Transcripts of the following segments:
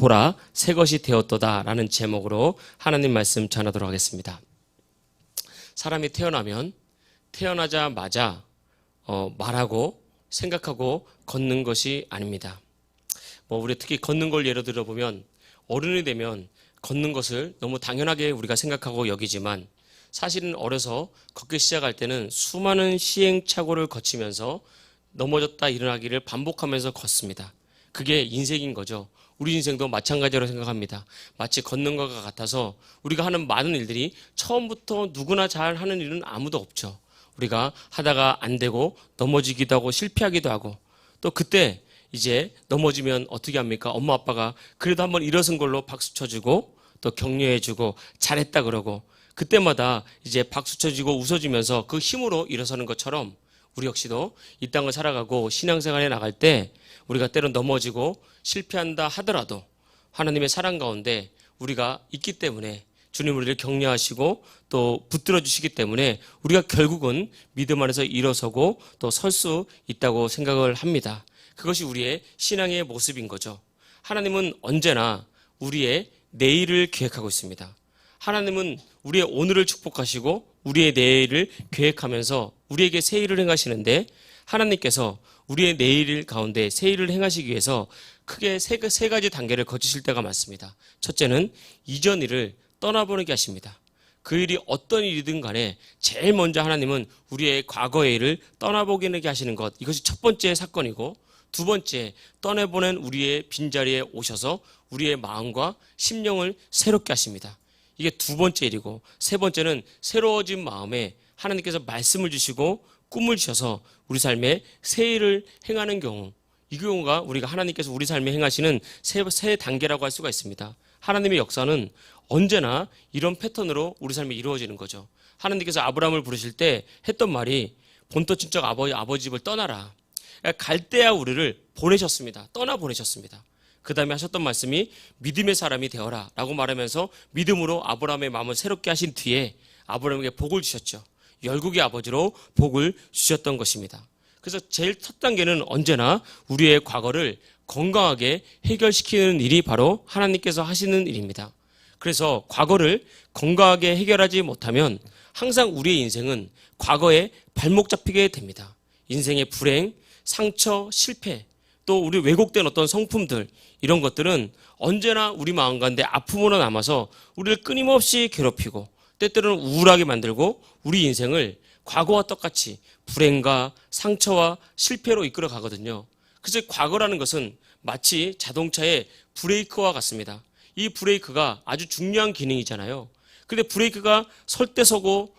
보라 새 것이 되었도다라는 제목으로 하나님 말씀 전하도록 하겠습니다. 사람이 태어나면 태어나자마자 어, 말하고 생각하고 걷는 것이 아닙니다. 뭐 우리 특히 걷는 걸 예로 들어 보면 어른이 되면 걷는 것을 너무 당연하게 우리가 생각하고 여기지만 사실은 어려서 걷기 시작할 때는 수많은 시행착오를 거치면서 넘어졌다 일어나기를 반복하면서 걷습니다. 그게 인생인 거죠. 우리 인생도 마찬가지로 생각합니다. 마치 걷는 것과 같아서 우리가 하는 많은 일들이 처음부터 누구나 잘 하는 일은 아무도 없죠. 우리가 하다가 안 되고 넘어지기도 하고 실패하기도 하고 또 그때 이제 넘어지면 어떻게 합니까? 엄마 아빠가 그래도 한번 일어선 걸로 박수 쳐주고 또 격려해주고 잘했다 그러고 그때마다 이제 박수 쳐주고 웃어주면서 그 힘으로 일어서는 것처럼 우리 역시도 이 땅을 살아가고 신앙생활에 나갈 때 우리가 때론 넘어지고 실패한다 하더라도 하나님의 사랑 가운데 우리가 있기 때문에 주님 우리를 격려하시고 또 붙들어 주시기 때문에 우리가 결국은 믿음 안에서 일어서고 또 설 수 있다고 생각을 합니다. 그것이 우리의 신앙의 모습인 거죠. 하나님은 언제나 우리의 내일을 계획하고 있습니다. 하나님은 우리의 오늘을 축복하시고 우리의 내일을 계획하면서 우리에게 새 일을 행하시는데 하나님께서 우리의 내일 가운데 새 일을 행하시기 위해서 크게 세, 세 가지 단계를 거치실 때가 많습니다. 첫째는 이전 일을 떠나보내게 하십니다. 그 일이 어떤 일이든 간에 제일 먼저 하나님은 우리의 과거의 일을 떠나보게 하시는 것 이것이 첫 번째 사건이고 두 번째 떠내보낸 우리의 빈자리에 오셔서 우리의 마음과 심령을 새롭게 하십니다. 이게 두 번째 일이고 세 번째는 새로워진 마음에 하나님께서 말씀을 주시고 꿈을 주셔서 우리 삶에 새 일을 행하는 경우 이 경우가 우리가 하나님께서 우리 삶에 행하시는 세, 세 단계라고 할 수가 있습니다. 하나님의 역사는 언제나 이런 패턴으로 우리 삶에 이루어지는 거죠. 하나님께서 아브라함을 부르실 때 했던 말이 본토 친척 아버지, 아버지 집을 떠나라. 갈대아 우리를 보내셨습니다. 떠나 보내셨습니다. 그 다음에 하셨던 말씀이 믿음의 사람이 되어라 라고 말하면서 믿음으로 아브라함의 마음을 새롭게 하신 뒤에 아브라함에게 복을 주셨죠. 열국의 아버지로 복을 주셨던 것입니다. 그래서 제일 첫 단계는 언제나 우리의 과거를 건강하게 해결시키는 일이 바로 하나님께서 하시는 일입니다. 그래서 과거를 건강하게 해결하지 못하면 항상 우리의 인생은 과거에 발목 잡히게 됩니다. 인생의 불행, 상처, 실패, 또 우리 왜곡된 어떤 성품들 이런 것들은 언제나 우리 마음 가운데 아픔으로 남아서 우리를 끊임없이 괴롭히고 때때로는 우울하게 만들고 우리 인생을 과거와 똑같이 불행과 상처와 실패로 이끌어 가거든요. 그래서 과거라는 것은 마치 자동차의 브레이크와 같습니다. 이 브레이크가 아주 중요한 기능이잖아요. 근데 브레이크가 설 때 서고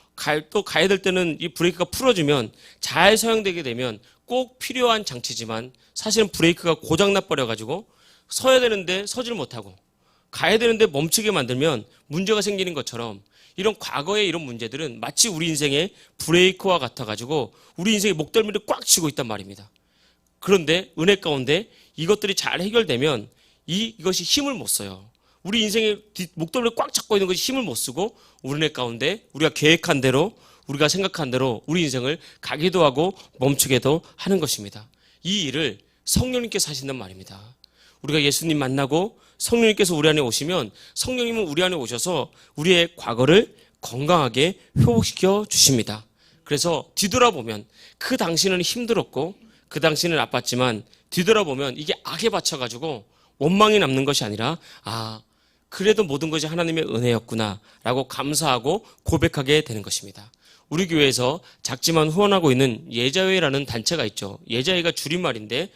또 가야 될 때는 이 브레이크가 풀어주면 잘 사용되게 되면 꼭 필요한 장치지만 사실은 브레이크가 고장나 버려가지고 서야 되는데 서질 못하고 가야 되는데 멈추게 만들면 문제가 생기는 것처럼 이런 과거의 이런 문제들은 마치 우리 인생의 브레이크와 같아가지고 우리 인생의 목덜미를 꽉 쥐고 있단 말입니다. 그런데 은혜 가운데 이것들이 잘 해결되면 이, 이것이 힘을 못 써요. 우리 인생의 목덜미를 꽉 잡고 있는 것이 힘을 못 쓰고 우리 은혜 가운데 우리가 계획한 대로 우리가 생각한 대로 우리 인생을 가기도 하고 멈추게도 하는 것입니다. 이 일을 성령님께서 하신단 말입니다. 우리가 예수님 만나고 성령님께서 우리 안에 오시면 성령님은 우리 안에 오셔서 우리의 과거를 건강하게 회복시켜 주십니다. 그래서 뒤돌아보면 그 당시는 힘들었고 그 당시는 아팠지만 뒤돌아보면 이게 악에 받쳐가지고 원망이 남는 것이 아니라 아 그래도 모든 것이 하나님의 은혜였구나라고 감사하고 고백하게 되는 것입니다. 우리 교회에서 작지만 후원하고 있는 예자회라는 단체가 있죠. 예자회가 줄임말인데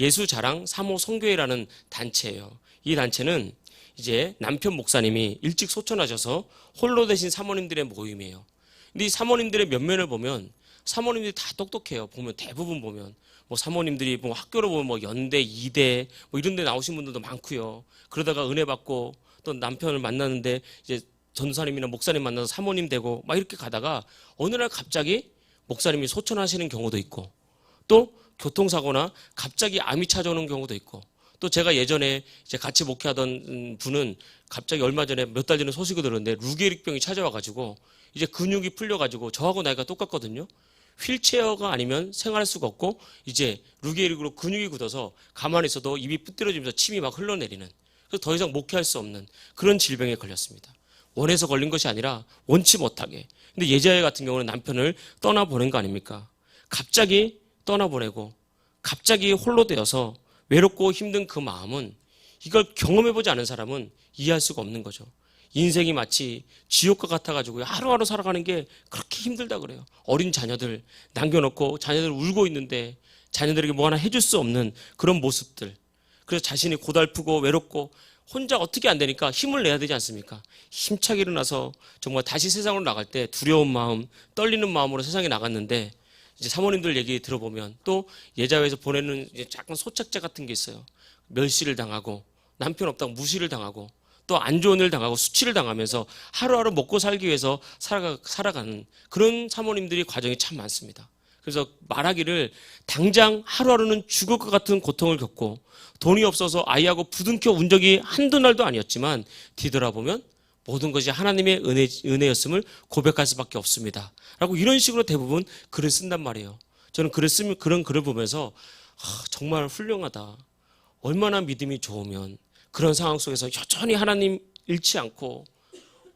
예수 자랑 사모 성교회라는 단체예요. 이 단체는 이제 남편 목사님이 일찍 소천하셔서 홀로 되신 사모님들의 모임이에요. 근데 이 사모님들의 면면을 보면 사모님들이 다 똑똑해요. 보면 대부분 보면 뭐 사모님들이 뭐 학교로 보면 뭐 연대, 이대 뭐 이런 데 나오신 분들도 많고요. 그러다가 은혜 받고 또 남편을 만나는데 이제 전사님이나 목사님 만나서 사모님 되고 막 이렇게 가다가 어느 날 갑자기 목사님이 소천하시는 경우도 있고 또 교통사고나 갑자기 암이 찾아오는 경우도 있고 또 제가 예전에 이제 같이 목회하던 분은 갑자기 얼마 전에 몇 달 전에 소식을 들었는데 루게릭병이 찾아와가지고 이제 근육이 풀려가지고 저하고 나이가 똑같거든요. 휠체어가 아니면 생활할 수가 없고 이제 루게릭으로 근육이 굳어서 가만히 있어도 입이 뿌뜨러지면서 침이 막 흘러내리는 그래서 더 이상 목회할 수 없는 그런 질병에 걸렸습니다. 원해서 걸린 것이 아니라 원치 못하게. 근데 예자야 같은 경우는 남편을 떠나보낸 거 아닙니까? 갑자기 떠나보내고 갑자기 홀로 되어서 외롭고 힘든 그 마음은 이걸 경험해보지 않은 사람은 이해할 수가 없는 거죠. 인생이 마치 지옥과 같아가지고 하루하루 살아가는 게 그렇게 힘들다 그래요. 어린 자녀들 남겨놓고 자녀들 울고 있는데 자녀들에게 뭐 하나 해줄 수 없는 그런 모습들. 그래서 자신이 고달프고 외롭고 혼자 어떻게 안 되니까 힘을 내야 되지 않습니까? 힘차게 일어나서 정말 다시 세상으로 나갈 때 두려운 마음, 떨리는 마음으로 세상에 나갔는데 이제 사모님들 얘기 들어보면 또 예자회에서 보내는 이제 작은 소책자 같은 게 있어요. 멸시를 당하고 남편 없다고 무시를 당하고 또 안 좋은 일 당하고 수치를 당하면서 하루하루 먹고 살기 위해서 살아가, 살아가는 그런 사모님들이 과정이 참 많습니다. 그래서 말하기를 당장 하루하루는 죽을 것 같은 고통을 겪고 돈이 없어서 아이하고 부둥켜 운 적이 한두 날도 아니었지만 뒤돌아보면 모든 것이 하나님의 은혜, 은혜였음을 고백할 수밖에 없습니다. 라고 이런 식으로 대부분 글을 쓴단 말이에요. 저는 글을 쓰면 그런 글을 보면서 아, 정말 훌륭하다. 얼마나 믿음이 좋으면 그런 상황 속에서 여전히 하나님 잃지 않고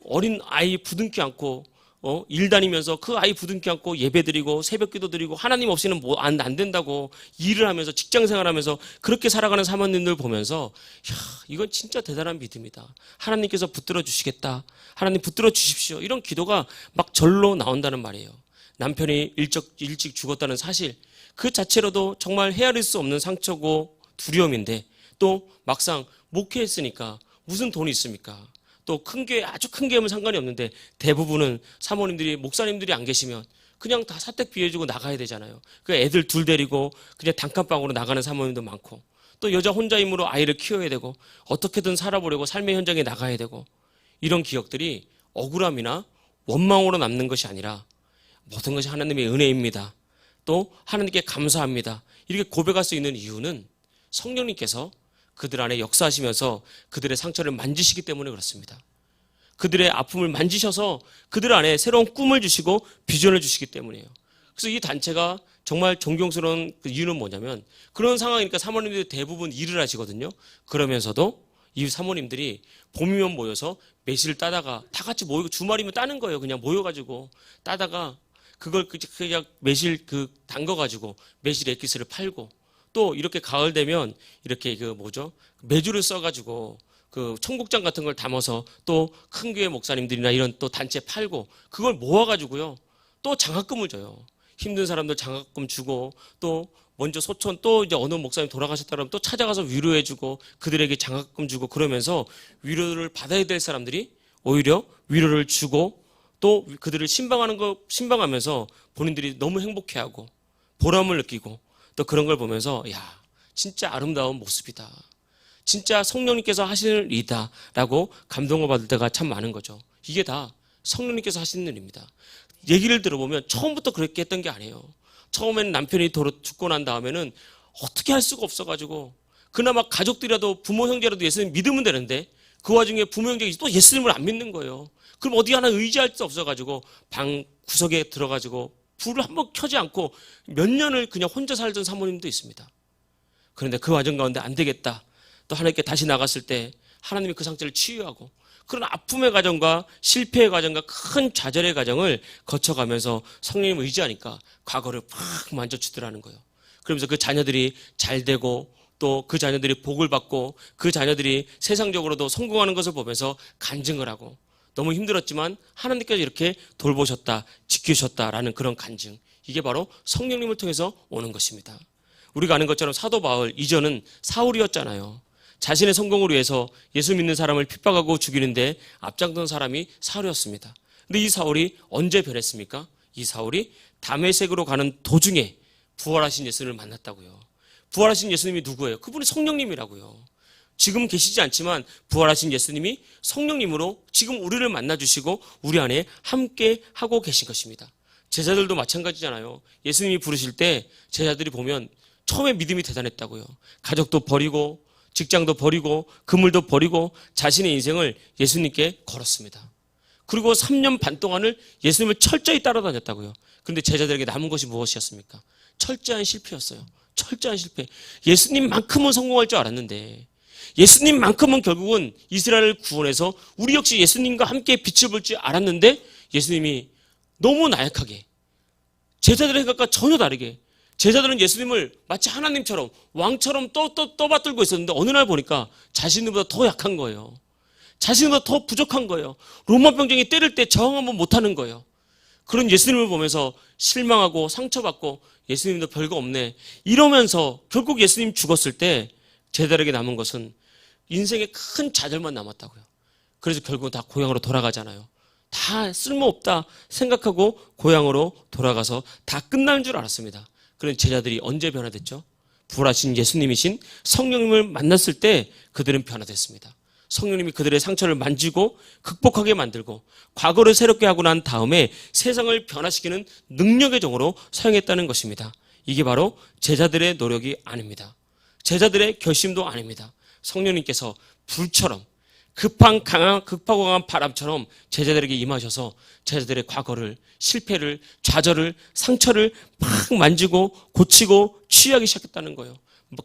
어린 아이 부둥켜 안고 어, 일 다니면서 그 아이 부둥켜 안고 예배 드리고 새벽 기도 드리고 하나님 없이는 뭐 안 안 된다고 일을 하면서 직장 생활하면서 그렇게 살아가는 사모님들 보면서 야, 이건 진짜 대단한 믿음이다. 하나님께서 붙들어 주시겠다. 하나님 붙들어 주십시오. 이런 기도가 막 절로 나온다는 말이에요. 남편이 일적, 일찍 죽었다는 사실 그 자체로도 정말 헤아릴 수 없는 상처고 두려움인데 또 막상 목회했으니까 무슨 돈이 있습니까? 또 큰 교회 아주 큰 교회면 상관이 없는데 대부분은 사모님들이 목사님들이 안 계시면 그냥 다 사택 비워주고 나가야 되잖아요. 그 애들 둘 데리고 그냥 단칸방으로 나가는 사모님도 많고 또 여자 혼자 힘으로 아이를 키워야 되고 어떻게든 살아보려고 삶의 현장에 나가야 되고 이런 기억들이 억울함이나 원망으로 남는 것이 아니라 모든 것이 하나님의 은혜입니다. 또 하나님께 감사합니다. 이렇게 고백할 수 있는 이유는 성령님께서 그들 안에 역사하시면서 그들의 상처를 만지시기 때문에 그렇습니다. 그들의 아픔을 만지셔서 그들 안에 새로운 꿈을 주시고 비전을 주시기 때문이에요. 그래서 이 단체가 정말 존경스러운 그 이유는 뭐냐면 그런 상황이니까 사모님들이 대부분 일을 하시거든요. 그러면서도 이 사모님들이 봄이면 모여서 매실을 따다가 다 같이 모이고 주말이면 따는 거예요. 그냥 모여가지고 따다가 그걸 그- 그냥 매실 그 담궈가지고 매실 엑기스를 팔고 또 이렇게 가을 되면 이렇게 그 뭐죠? 메주를 써가지고 그 청국장 같은 걸 담아서 또 큰 교회 목사님들이나 이런 또 단체 팔고 그걸 모아가지고요. 또 장학금을 줘요. 힘든 사람들 장학금 주고 또 먼저 소촌 또 이제 어느 목사님 돌아가셨다 그러면 또 찾아가서 위로해주고 그들에게 장학금 주고 그러면서 위로를 받아야 될 사람들이 오히려 위로를 주고 또 그들을 신방하는 거 신방하면서 본인들이 너무 행복해하고 보람을 느끼고 또 그런 걸 보면서 야 진짜 아름다운 모습이다. 진짜 성령님께서 하시는 일이다 라고 감동을 받을 때가 참 많은 거죠. 이게 다 성령님께서 하시는 일입니다. 얘기를 들어보면 처음부터 그렇게 했던 게 아니에요. 처음에는 남편이 도로 죽고 난 다음에는 어떻게 할 수가 없어가지고 그나마 가족들이라도 부모 형제라도 예수님 믿으면 되는데 그 와중에 부모 형제가 또 예수님을 안 믿는 거예요. 그럼 어디 하나 의지할 수 없어가지고 방 구석에 들어가지고 불을 한 번 켜지 않고 몇 년을 그냥 혼자 살던 사모님도 있습니다. 그런데 그 과정 가운데 안 되겠다. 또 하나님께 다시 나갔을 때 하나님이 그 상태를 치유하고 그런 아픔의 과정과 실패의 과정과 큰 좌절의 과정을 거쳐가면서 성령님을 의지하니까 과거를 팍 만져주더라는 거예요. 그러면서 그 자녀들이 잘 되고 또 그 자녀들이 복을 받고 그 자녀들이 세상적으로도 성공하는 것을 보면서 간증을 하고 너무 힘들었지만 하나님께서 이렇게 돌보셨다, 지키셨다라는 그런 간증. 이게 바로 성령님을 통해서 오는 것입니다. 우리가 아는 것처럼 사도 바울 이전은 사울이었잖아요. 자신의 성공을 위해서 예수 믿는 사람을 핍박하고 죽이는데 앞장던 사람이 사울이었습니다. 근데 이 사울이 언제 변했습니까? 이 사울이 담에색으로 가는 도중에 부활하신 예수님을 만났다고요. 부활하신 예수님이 누구예요? 그분이 성령님이라고요. 지금 계시지 않지만 부활하신 예수님이 성령님으로 지금 우리를 만나 주시고 우리 안에 함께 하고 계신 것입니다. 제자들도 마찬가지잖아요. 예수님이 부르실 때 제자들이 보면 처음에 믿음이 대단했다고요. 가족도 버리고 직장도 버리고 그물도 버리고 자신의 인생을 예수님께 걸었습니다. 그리고 3년 반 동안을 예수님을 철저히 따라다녔다고요. 그런데 제자들에게 남은 것이 무엇이었습니까? 철저한 실패였어요. 철저한 실패. 예수님만큼은 성공할 줄 알았는데 예수님만큼은 결국은 이스라엘을 구원해서 우리 역시 예수님과 함께 빛을 볼 줄 알았는데 예수님이 너무 나약하게 제자들의 생각과 전혀 다르게 제자들은 예수님을 마치 하나님처럼 왕처럼 또, 또, 떠받들고 있었는데 어느 날 보니까 자신들보다 더 약한 거예요. 자신보다 더 부족한 거예요. 로마 병정이 때릴 때 저항 한번 못하는 거예요. 그런 예수님을 보면서 실망하고 상처받고 예수님도 별거 없네. 이러면서 결국 예수님 죽었을 때 제자들에게 남은 것은 인생의 큰 좌절만 남았다고요. 그래서 결국 다 고향으로 돌아가잖아요. 다 쓸모없다 생각하고 고향으로 돌아가서 다 끝난 줄 알았습니다. 그런 제자들이 언제 변화됐죠? 부활하신 예수님이신 성령님을 만났을 때 그들은 변화됐습니다. 성령님이 그들의 상처를 만지고 극복하게 만들고 과거를 새롭게 하고 난 다음에 세상을 변화시키는 능력의 종으로 사용했다는 것입니다. 이게 바로 제자들의 노력이 아닙니다. 제자들의 결심도 아닙니다. 성령님께서 불처럼 급한 강한 급하고 강한 바람처럼 제자들에게 임하셔서 제자들의 과거를 실패를 좌절을 상처를 막 만지고 고치고 치유하기 시작했다는 거예요.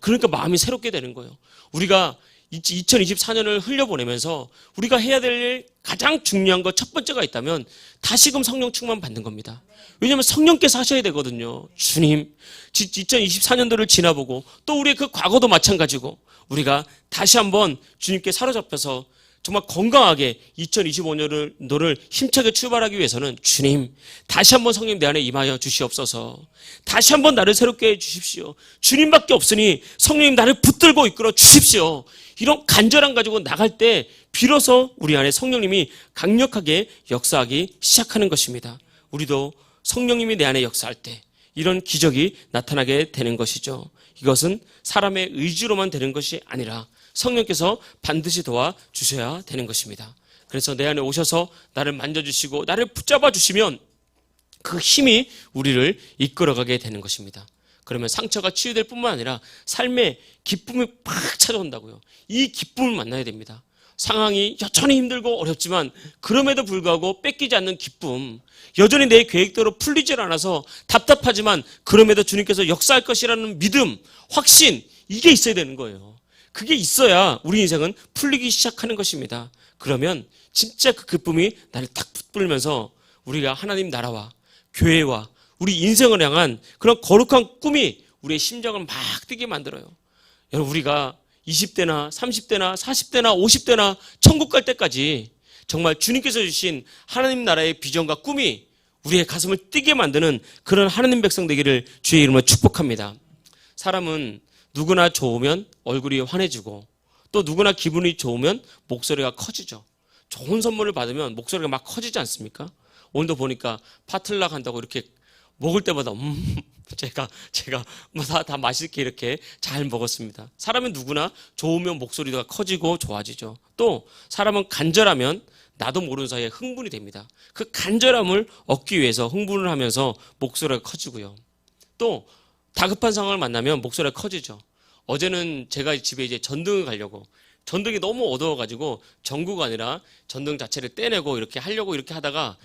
그러니까 마음이 새롭게 되는 거예요. 우리가 2024년을 흘려보내면서 우리가 해야 될 가장 중요한 것 첫 번째가 있다면 다시금 성령 충만 받는 겁니다. 왜냐하면 성령께서 하셔야 되거든요. 주님, 2024년도를 지나보고 또 우리의 그 과거도 마찬가지고 우리가 다시 한번 주님께 사로잡혀서 정말 건강하게 2025년을 너를 힘차게 출발하기 위해서는 주님 다시 한번 성령 내 안에 임하여 주시옵소서. 다시 한번 나를 새롭게 해 주십시오. 주님밖에 없으니 성령님 나를 붙들고 이끌어 주십시오. 이런 간절함 가지고 나갈 때 비로소 우리 안에 성령님이 강력하게 역사하기 시작하는 것입니다. 우리도 성령님이 내 안에 역사할 때 이런 기적이 나타나게 되는 것이죠. 이것은 사람의 의지로만 되는 것이 아니라 성령께서 반드시 도와 주셔야 되는 것입니다. 그래서 내 안에 오셔서 나를 만져주시고 나를 붙잡아 주시면 그 힘이 우리를 이끌어가게 되는 것입니다. 그러면 상처가 치유될 뿐만 아니라 삶의 기쁨이 팍 찾아온다고요. 이 기쁨을 만나야 됩니다. 상황이 여전히 힘들고 어렵지만 그럼에도 불구하고 뺏기지 않는 기쁨, 여전히 내 계획대로 풀리질 않아서 답답하지만 그럼에도 주님께서 역사할 것이라는 믿음, 확신, 이게 있어야 되는 거예요. 그게 있어야 우리 인생은 풀리기 시작하는 것입니다. 그러면 진짜 그 기쁨이 나를 탁 붙들면서 우리가 하나님 나라와 교회와 우리 인생을 향한 그런 거룩한 꿈이 우리의 심장을 막 뛰게 만들어요. 여러분, 우리가 20대나 30대나 40대나 50대나 천국 갈 때까지 정말 주님께서 주신 하나님 나라의 비전과 꿈이 우리의 가슴을 뛰게 만드는 그런 하나님 백성 되기를 주의 이름으로 축복합니다. 사람은 누구나 좋으면 얼굴이 환해지고 또 누구나 기분이 좋으면 목소리가 커지죠. 좋은 선물을 받으면 목소리가 막 커지지 않습니까? 오늘도 보니까 파틀락 한다고 이렇게 먹을 때마다 음 제가 제가 뭐다다 다 맛있게 이렇게 잘 먹었습니다. 사람은 누구나 좋으면 목소리가 커지고 좋아지죠. 또 사람은 간절하면 나도 모르는 사이에 흥분이 됩니다. 그 간절함을 얻기 위해서 흥분을 하면서 목소리가 커지고요. 또 다급한 상황을 만나면 목소리가 커지죠. 어제는 제가 집에 이제 전등을 가려고 전등이 너무 어두워가지고 전구가 아니라 전등 자체를 떼내고 이렇게 하려고 이렇게 하다가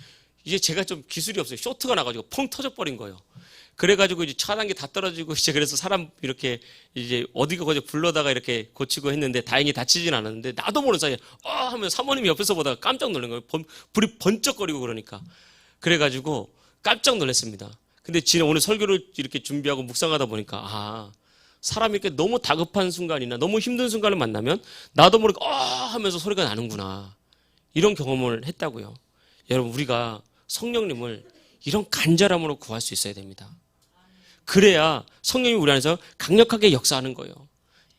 이제 제가 좀 기술이 없어요. 쇼트가 나가지고 펑 터져버린 거예요. 그래가지고 이제 차단기 다 떨어지고 이제 그래서 사람 이렇게 이제 어디가 거기 불러다가 이렇게 고치고 했는데 다행히 다치진 않았는데 나도 모르는 사이에 어 하면 사모님이 옆에서 보다가 깜짝 놀란 거예요. 번, 불이 번쩍거리고 그러니까 그래가지고 깜짝 놀랐습니다. 근데 지난 오늘 설교를 이렇게 준비하고 묵상하다 보니까 아 사람이 이렇게 너무 다급한 순간이나 너무 힘든 순간을 만나면 나도 모르게 어 하면서 소리가 나는구나 이런 경험을 했다고요. 여러분 우리가 성령님을 이런 간절함으로 구할 수 있어야 됩니다. 그래야 성령님이 우리 안에서 강력하게 역사하는 거예요.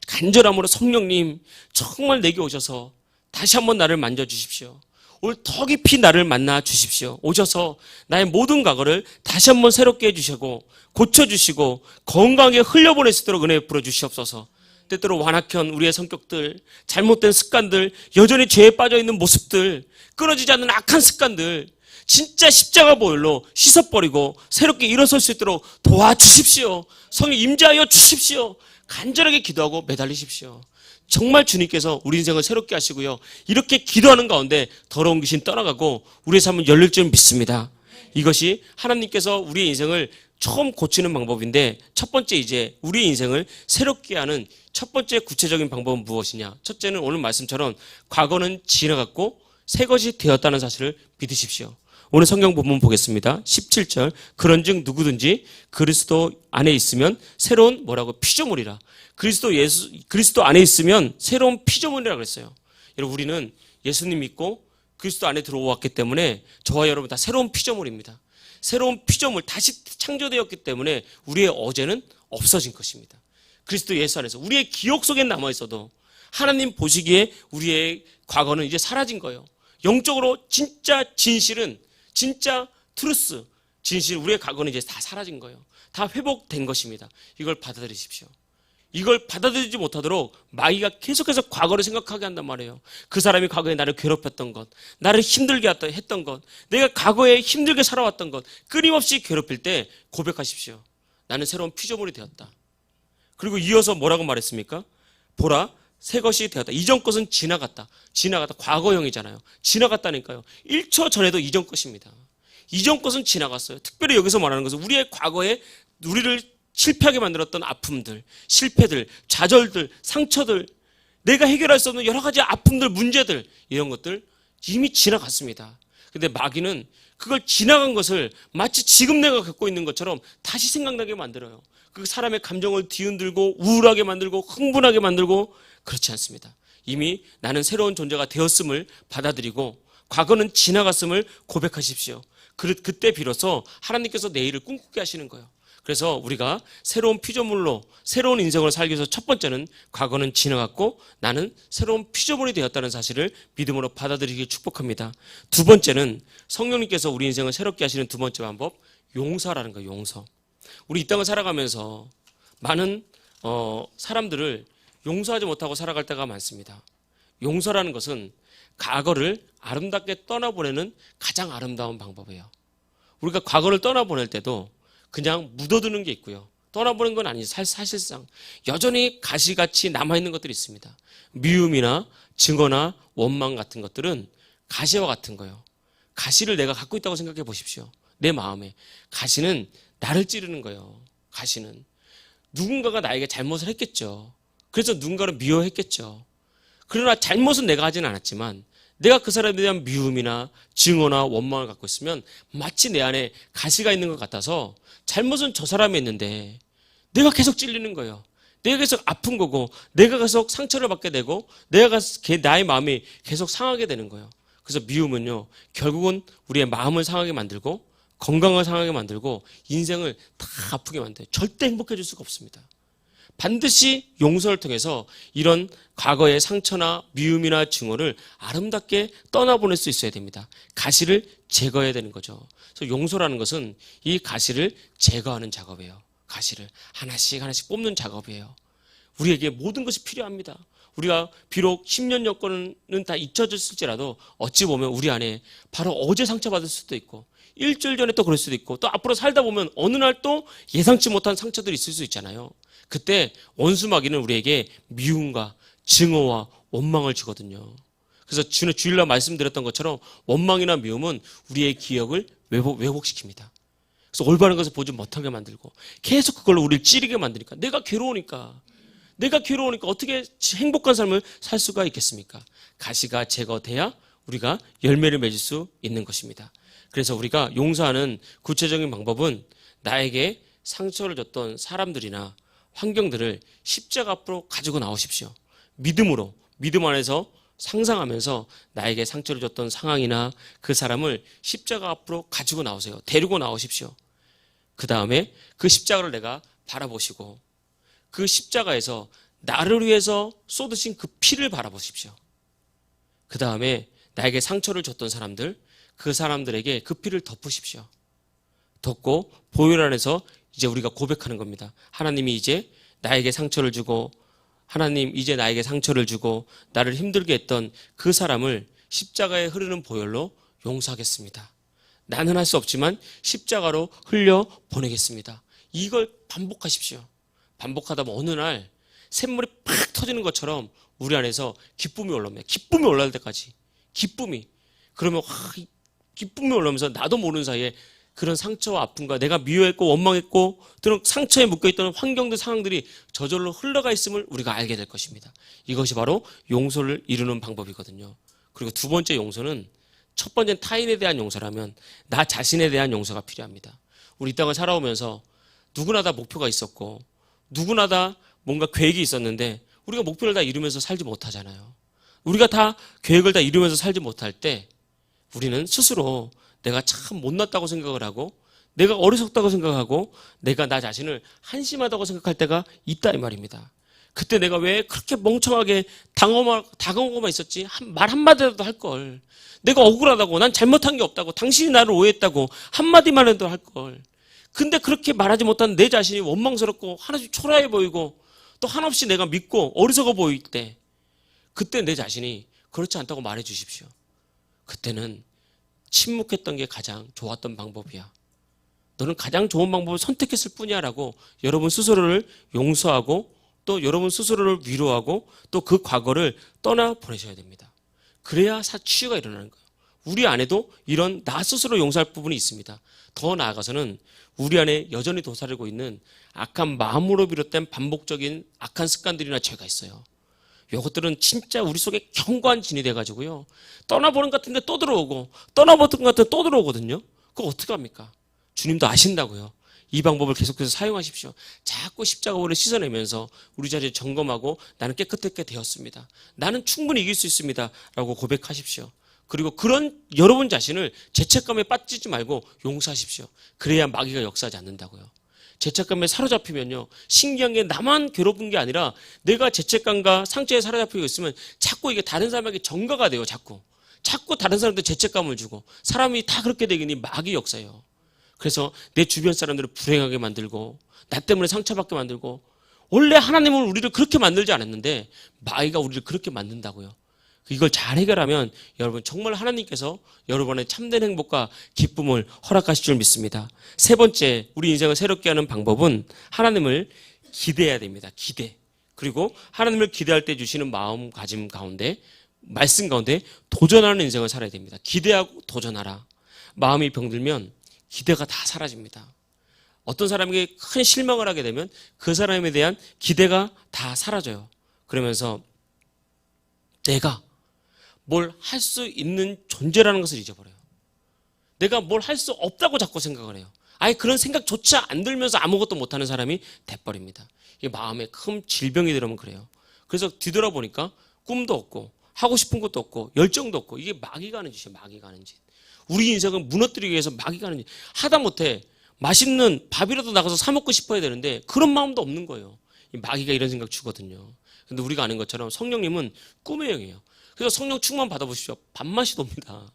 간절함으로 성령님 정말 내게 오셔서 다시 한번 나를 만져주십시오. 오늘 더 깊이 나를 만나 주십시오. 오셔서 나의 모든 과거를 다시 한번 새롭게 해주시고 고쳐주시고 건강하게 흘려보낼 수 있도록 은혜 부어 주시옵소서. 때때로 완악한 우리의 성격들, 잘못된 습관들, 여전히 죄에 빠져 있는 모습들, 끊어지지 않는 악한 습관들, 진짜 십자가 보혈로 씻어버리고 새롭게 일어설 수 있도록 도와주십시오. 성령 임재하여 주십시오. 간절하게 기도하고 매달리십시오. 정말 주님께서 우리 인생을 새롭게 하시고요. 이렇게 기도하는 가운데 더러운 귀신 떠나가고 우리의 삶은 열릴 줄 믿습니다. 이것이 하나님께서 우리의 인생을 처음 고치는 방법인데 첫 번째 이제 우리의 인생을 새롭게 하는 첫 번째 구체적인 방법은 무엇이냐? 첫째는 오늘 말씀처럼 과거는 지나갔고 새 것이 되었다는 사실을 믿으십시오. 오늘 성경 본문 보겠습니다. 17절. 그런즉 누구든지 그리스도 안에 있으면 새로운 뭐라고 피조물이라. 그리스도 예수 그리스도 안에 있으면 새로운 피조물이라 그랬어요. 여러분 우리는 예수님 믿고 그리스도 안에 들어왔기 때문에 저와 여러분 다 새로운 피조물입니다. 새로운 피조물 다시 창조되었기 때문에 우리의 어제는 없어진 것입니다. 그리스도 예수 안에서 우리의 기억 속에 남아 있어도 하나님 보시기에 우리의 과거는 이제 사라진 거예요. 영적으로 진짜 진실은 진짜 트루스 진실 우리의 과거는 이제 다 사라진 거예요. 다 회복된 것입니다. 이걸 받아들이십시오. 이걸 받아들이지 못하도록 마귀가 계속해서 과거를 생각하게 한단 말이에요. 그 사람이 과거에 나를 괴롭혔던 것, 나를 힘들게 했던 것, 내가 과거에 힘들게 살아왔던 것, 끊임없이 괴롭힐 때 고백하십시오. 나는 새로운 피조물이 되었다. 그리고 이어서 뭐라고 말했습니까? 보라, 새 것이 되었다. 이전 것은 지나갔다. 지나갔다. 과거형이잖아요. 지나갔다니까요. 1초 전에도 이전 것입니다. 이전 것은 지나갔어요. 특별히 여기서 말하는 것은 우리의 과거에 우리를 실패하게 만들었던 아픔들, 실패들, 좌절들, 상처들, 내가 해결할 수 없는 여러 가지 아픔들, 문제들, 이런 것들 이미 지나갔습니다. 근데 마귀는 그걸 지나간 것을 마치 지금 내가 갖고 있는 것처럼 다시 생각나게 만들어요. 그 사람의 감정을 뒤흔들고 우울하게 만들고 흥분하게 만들고 그렇지 않습니다. 이미 나는 새로운 존재가 되었음을 받아들이고 과거는 지나갔음을 고백하십시오. 그, 그때 비로소 하나님께서 내일을 꿈꾸게 하시는 거예요. 그래서 우리가 새로운 피조물로 새로운 인생을 살기 위해서 첫 번째는 과거는 지나갔고 나는 새로운 피조물이 되었다는 사실을 믿음으로 받아들이기 축복합니다. 두 번째는 성령님께서 우리 인생을 새롭게 하시는 두 번째 방법 용서라는 거예요. 용서. 우리 이 땅을 살아가면서 많은 어, 사람들을 용서하지 못하고 살아갈 때가 많습니다. 용서라는 것은 과거를 아름답게 떠나보내는 가장 아름다운 방법이에요. 우리가 과거를 떠나보낼 때도 그냥 묻어두는 게 있고요. 떠나보는 건 아니지. 사실상 여전히 가시같이 남아있는 것들이 있습니다. 미움이나 증오나 원망 같은 것들은 가시와 같은 거예요. 가시를 내가 갖고 있다고 생각해 보십시오. 내 마음에. 가시는 나를 찌르는 거예요. 가시는. 누군가가 나에게 잘못을 했겠죠. 그래서 누군가를 미워했겠죠. 그러나 잘못은 내가 하진 않았지만 내가 그 사람에 대한 미움이나 증오나 원망을 갖고 있으면 마치 내 안에 가시가 있는 것 같아서 잘못은 저 사람이 했는데 내가 계속 찔리는 거예요. 내가 계속 아픈 거고 내가 계속 상처를 받게 되고 내가 나의 마음이 계속 상하게 되는 거예요. 그래서 미움은요 결국은 우리의 마음을 상하게 만들고 건강을 상하게 만들고 인생을 다 아프게 만들어요. 절대 행복해질 수가 없습니다. 반드시 용서를 통해서 이런 과거의 상처나 미움이나 증오를 아름답게 떠나보낼 수 있어야 됩니다. 가시를 제거해야 되는 거죠. 그래서 용서라는 것은 이 가시를 제거하는 작업이에요. 가시를 하나씩 하나씩 뽑는 작업이에요. 우리에게 모든 것이 필요합니다. 우리가 비록 10년 여건은 다 잊혀졌을지라도 어찌 보면 우리 안에 바로 어제 상처받을 수도 있고 일주일 전에 또 그럴 수도 있고 또 앞으로 살다 보면 어느 날 또 예상치 못한 상처들이 있을 수 있잖아요. 그때 원수마귀는 우리에게 미움과 증오와 원망을 주거든요. 그래서 주는 주일날 말씀드렸던 것처럼 원망이나 미움은 우리의 기억을 왜곡, 왜곡시킵니다. 그래서 올바른 것을 보지 못하게 만들고 계속 그걸로 우리를 찌르게 만드니까 내가 괴로우니까 내가 괴로우니까 어떻게 행복한 삶을 살 수가 있겠습니까? 가시가 제거돼야 우리가 열매를 맺을 수 있는 것입니다. 그래서 우리가 용서하는 구체적인 방법은 나에게 상처를 줬던 사람들이나 환경들을 십자가 앞으로 가지고 나오십시오. 믿음으로, 믿음 안에서 상상하면서 나에게 상처를 줬던 상황이나 그 사람을 십자가 앞으로 가지고 나오세요. 데리고 나오십시오. 그 다음에 그 십자가를 내가 바라보시고 그 십자가에서 나를 위해서 쏟으신 그 피를 바라보십시오. 그 다음에 나에게 상처를 줬던 사람들, 그 사람들에게 그 피를 덮으십시오. 덮고 보혈 안에서 이제 우리가 고백하는 겁니다. 하나님이 이제 나에게 상처를 주고 하나님 이제 나에게 상처를 주고 나를 힘들게 했던 그 사람을 십자가에 흐르는 보혈로 용서하겠습니다. 나는 할 수 없지만 십자가로 흘려 보내겠습니다. 이걸 반복하십시오. 반복하다 보면 어느 날 샘물이 팍 터지는 것처럼 우리 안에서 기쁨이 올라옵니다. 기쁨이 올라올 때까지. 기쁨이. 그러면 와, 기쁨이 올라오면서 나도 모르는 사이에 그런 상처와 아픔과 내가 미워했고 원망했고 그런 상처에 묶여있던 환경들 상황들이 저절로 흘러가 있음을 우리가 알게 될 것입니다. 이것이 바로 용서를 이루는 방법이거든요. 그리고 두 번째 용서는 첫 번째는 타인에 대한 용서라면 나 자신에 대한 용서가 필요합니다. 우리 이 땅을 살아오면서 누구나 다 목표가 있었고 누구나 다 뭔가 계획이 있었는데 우리가 목표를 다 이루면서 살지 못하잖아요. 우리가 다 계획을 다 이루면서 살지 못할 때 우리는 스스로 내가 참 못났다고 생각을 하고 내가 어리석다고 생각하고 내가 나 자신을 한심하다고 생각할 때가 있다 이 말입니다. 그때 내가 왜 그렇게 멍청하게 것만 있었지? 한, 말 한마디라도 할 걸. 내가 억울하다고, 난 잘못한 게 없다고, 당신이 나를 오해했다고, 한마디만 해도 할 걸. 근데 그렇게 말하지 못한 내 자신이 원망스럽고, 하나씩 초라해 보이고, 또 한없이 내가 믿고 어리석어 보일 때, 그때 내 자신이 그렇지 않다고 말해 주십시오. 그때는 침묵했던 게 가장 좋았던 방법이야. 너는 가장 좋은 방법을 선택했을 뿐이야라고 여러분 스스로를 용서하고 또 여러분 스스로를 위로하고 또 그 과거를 떠나 보내셔야 됩니다. 그래야 사 치유가 일어나는 거예요. 우리 안에도 이런 나 스스로 용서할 부분이 있습니다. 더 나아가서는 우리 안에 여전히 도사리고 있는 악한 마음으로 비롯된 반복적인 악한 습관들이나 죄가 있어요. 이것들은 진짜 우리 속에 견고한 진이 돼가지고요. 떠나보는 것 같은데 또 들어오고, 떠나보는 것 같은데 또 들어오거든요. 그거 어떻게 합니까? 주님도 아신다고요. 이 방법을 계속해서 사용하십시오. 자꾸 십자가를 씻어내면서 우리 자리를 점검하고 나는 깨끗하게 되었습니다. 나는 충분히 이길 수 있습니다. 라고 고백하십시오. 그리고 그런 여러분 자신을 죄책감에 빠지지 말고 용서하십시오. 그래야 마귀가 역사하지 않는다고요. 죄책감에 사로잡히면요. 신기한 게 나만 괴롭은 게 아니라 내가 죄책감과 상처에 사로잡히고 있으면 자꾸 이게 다른 사람에게 전가가 돼요. 자꾸. 자꾸 다른 사람한테 죄책감을 주고 사람이 다 그렇게 되기니 마귀 역사예요. 그래서 내 주변 사람들을 불행하게 만들고 나 때문에 상처받게 만들고 원래 하나님은 우리를 그렇게 만들지 않았는데 마귀가 우리를 그렇게 만든다고요. 이걸 잘 해결하면 여러분 정말 하나님께서 여러분의 참된 행복과 기쁨을 허락하실 줄 믿습니다. 세 번째 우리 인생을 새롭게 하는 방법은 하나님을 기대해야 됩니다. 기대. 그리고 하나님을 기대할 때 주시는 마음가짐 가운데 말씀 가운데 도전하는 인생을 살아야 됩니다. 기대하고 도전하라. 마음이 병들면 기대가 다 사라집니다. 어떤 사람에게 큰 실망을 하게 되면 그 사람에 대한 기대가 다 사라져요. 그러면서 내가 뭘 할 수 있는 존재라는 것을 잊어버려요. 내가 뭘 할 수 없다고 자꾸 생각을 해요. 아예 그런 생각조차 안 들면서 아무것도 못하는 사람이 돼버립니다. 이게 마음에 큰 질병이 들어오면 그래요. 그래서 뒤돌아보니까 꿈도 없고 하고 싶은 것도 없고 열정도 없고 이게 마귀가 하는 짓이에요. 마귀가 하는 짓. 우리 인생을 무너뜨리기 위해서 마귀가 하는 짓. 하다 못해 맛있는 밥이라도 나가서 사 먹고 싶어야 되는데 그런 마음도 없는 거예요. 이 마귀가 이런 생각 주거든요. 근데 우리가 아는 것처럼 성령님은 꿈의 영이에요. 그래서 성령 충만 받아보십시오. 밥맛이 돕니다.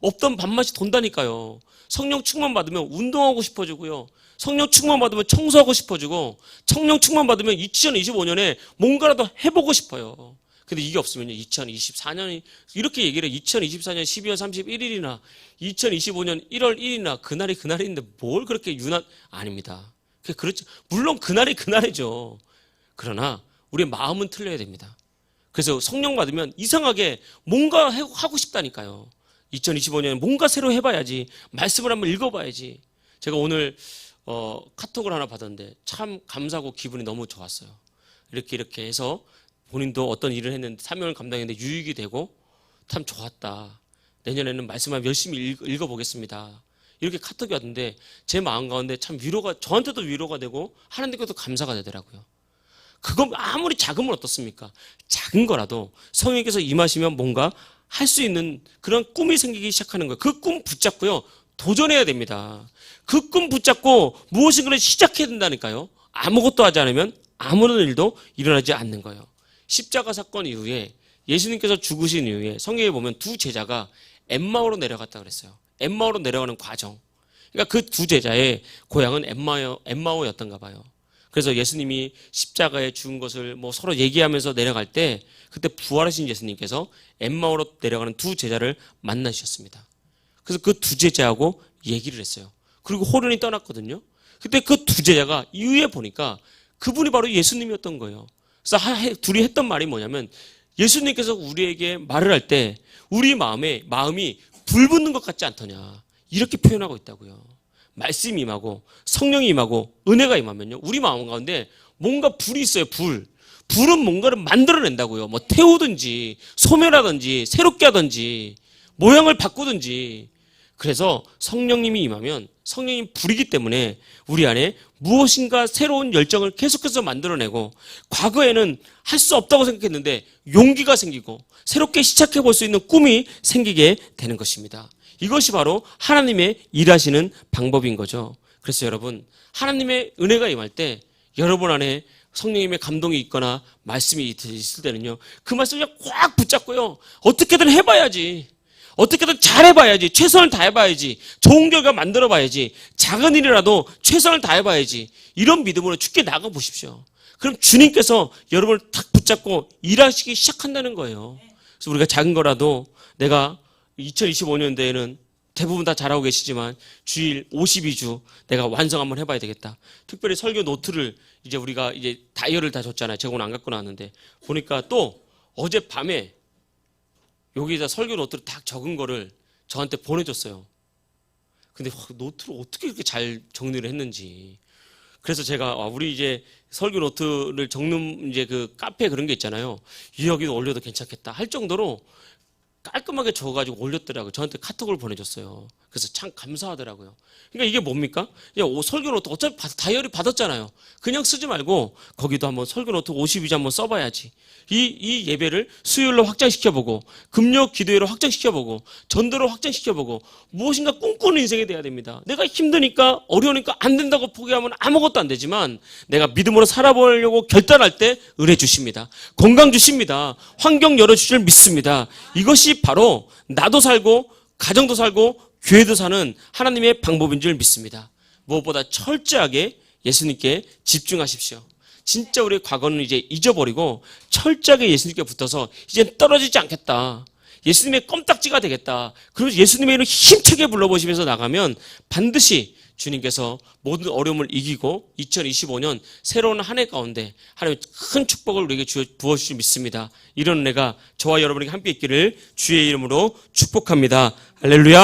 없던 밥맛이 돈다니까요. 성령 충만 받으면 운동하고 싶어지고요. 성령 충만 받으면 청소하고 싶어지고, 성령 충만 받으면 2025년에 뭔가라도 해보고 싶어요. 근데 이게 없으면요, 2024년이, 이렇게 얘기를 해요. 2024년 12월 31일이나 2025년 1월 1일이나 그날이 그날인데 뭘 그렇게 유난, 아닙니다. 그렇죠. 물론 그날이 그날이죠. 그러나 우리의 마음은 틀려야 됩니다. 그래서 성령 받으면 이상하게 뭔가 하고 싶다니까요. 2025년에 뭔가 새로 해봐야지. 말씀을 한번 읽어봐야지. 제가 오늘 어, 카톡을 하나 받았는데 참 감사하고 기분이 너무 좋았어요. 이렇게 이렇게 해서 본인도 어떤 일을 했는데 사명을 감당했는데 유익이 되고 참 좋았다. 내년에는 말씀을 열심히 읽, 어보겠습니다 이렇게 카톡이 왔는데 제 마음 가운데 참 위로가 저한테도 위로가 되고 하나님께도 감사가 되더라고요. 그건 아무리 작으면 어떻습니까? 작은 거라도 성령께서 임하시면 뭔가 할 수 있는 그런 꿈이 생기기 시작하는 거예요. 그 꿈 붙잡고요. 도전해야 됩니다. 그 꿈 붙잡고 무엇인가를 시작해야 된다니까요. 아무것도 하지 않으면 아무런 일도 일어나지 않는 거예요. 십자가 사건 이후에 예수님께서 죽으신 이후에 성경에 보면 두 제자가 엠마오로 내려갔다 그랬어요. 엠마오로 내려가는 과정. 그러니까 그 두 제자의 고향은 엠마오, 엠마오였던가 봐요. 그래서 예수님이 십자가에 죽은 것을 뭐 서로 얘기하면서 내려갈 때 그때 부활하신 예수님께서 엠마오로 내려가는 두 제자를 만나셨습니다. 그래서 그 두 제자하고 얘기를 했어요. 그리고 호련이 떠났거든요. 그때 그 두 제자가 이후에 보니까 그분이 바로 예수님이었던 거예요. 그래서 둘이 했던 말이 뭐냐면 예수님께서 우리에게 말을 할 때 우리 마음에 마음이 불붙는 것 같지 않더냐 이렇게 표현하고 있다고요. 말씀이 임하고 성령이 임하고 은혜가 임하면요. 우리 마음 가운데 뭔가 불이 있어요. 불. 불은 뭔가를 만들어낸다고요. 뭐 태우든지 소멸하든지 새롭게 하든지 모양을 바꾸든지 그래서 성령님이 임하면 성령님 불이기 때문에 우리 안에 무엇인가 새로운 열정을 계속해서 만들어내고 과거에는 할 수 없다고 생각했는데 용기가 생기고 새롭게 시작해 볼 수 있는 꿈이 생기게 되는 것입니다. 이것이 바로 하나님의 일하시는 방법인 거죠. 그래서 여러분 하나님의 은혜가 임할 때 여러분 안에 성령님의 감동이 있거나 말씀이 있을 때는요 그 말씀을 꽉 붙잡고요 어떻게든 해봐야지 어떻게든 잘해봐야지. 최선을 다해봐야지. 좋은 결과 만들어봐야지. 작은 일이라도 최선을 다해봐야지. 이런 믿음으로 죽게 나가보십시오. 그럼 주님께서 여러분을 탁 붙잡고 일하시기 시작한다는 거예요. 그래서 우리가 작은 거라도 내가 2025년도에는 대부분 다 잘하고 계시지만 주일 52주 내가 완성 한번 해봐야 되겠다. 특별히 설교 노트를 이제 우리가 이제 다이어를 다 줬잖아요. 오늘 안 갖고 나왔는데 보니까 또 어제 밤에 여기다 설교 노트를 딱 적은 거를 저한테 보내줬어요. 근데 와, 노트를 어떻게 이렇게 잘 정리를 했는지. 그래서 제가 아, 우리 이제 설교 노트를 적는 이제 그 카페 그런 게 있잖아요. 이 여기도 올려도 괜찮겠다 할 정도로 깔끔하게 적어가지고 올렸더라고요. 저한테 카톡을 보내줬어요. 그래서 참 감사하더라고요. 그러니까 이게 뭡니까? 야, 오, 설교 노트 어차피 받- 다이어리 받았잖아요. 그냥 쓰지 말고 거기도 한번 설교 노트 52주 한번 써봐야지. 이, 이 예배를 수요일로 확장시켜보고 금요 기도회로 확장시켜보고 전도로 확장시켜보고 무엇인가 꿈꾸는 인생이 돼야 됩니다. 내가 힘드니까 어려우니까 안 된다고 포기하면 아무것도 안 되지만 내가 믿음으로 살아보려고 결단할 때 은혜 주십니다. 건강 주십니다. 환경 열어주실 줄 믿습니다. 이것이 바로 나도 살고 가정도 살고 교회도 사는 하나님의 방법인 줄 믿습니다. 무엇보다 철저하게 예수님께 집중하십시오. 진짜 우리의 과거는 이제 잊어버리고 철저하게 예수님께 붙어서 이제 떨어지지 않겠다. 예수님의 껌딱지가 되겠다. 그러면서 예수님의 이름 힘차게 불러보시면서 나가면 반드시 주님께서 모든 어려움을 이기고 2025년 새로운 한 해 가운데 하나님 큰 축복을 우리에게 부어주실 믿습니다. 이런 은혜가 저와 여러분에게 함께 있기를 주의 이름으로 축복합니다. 할렐루야.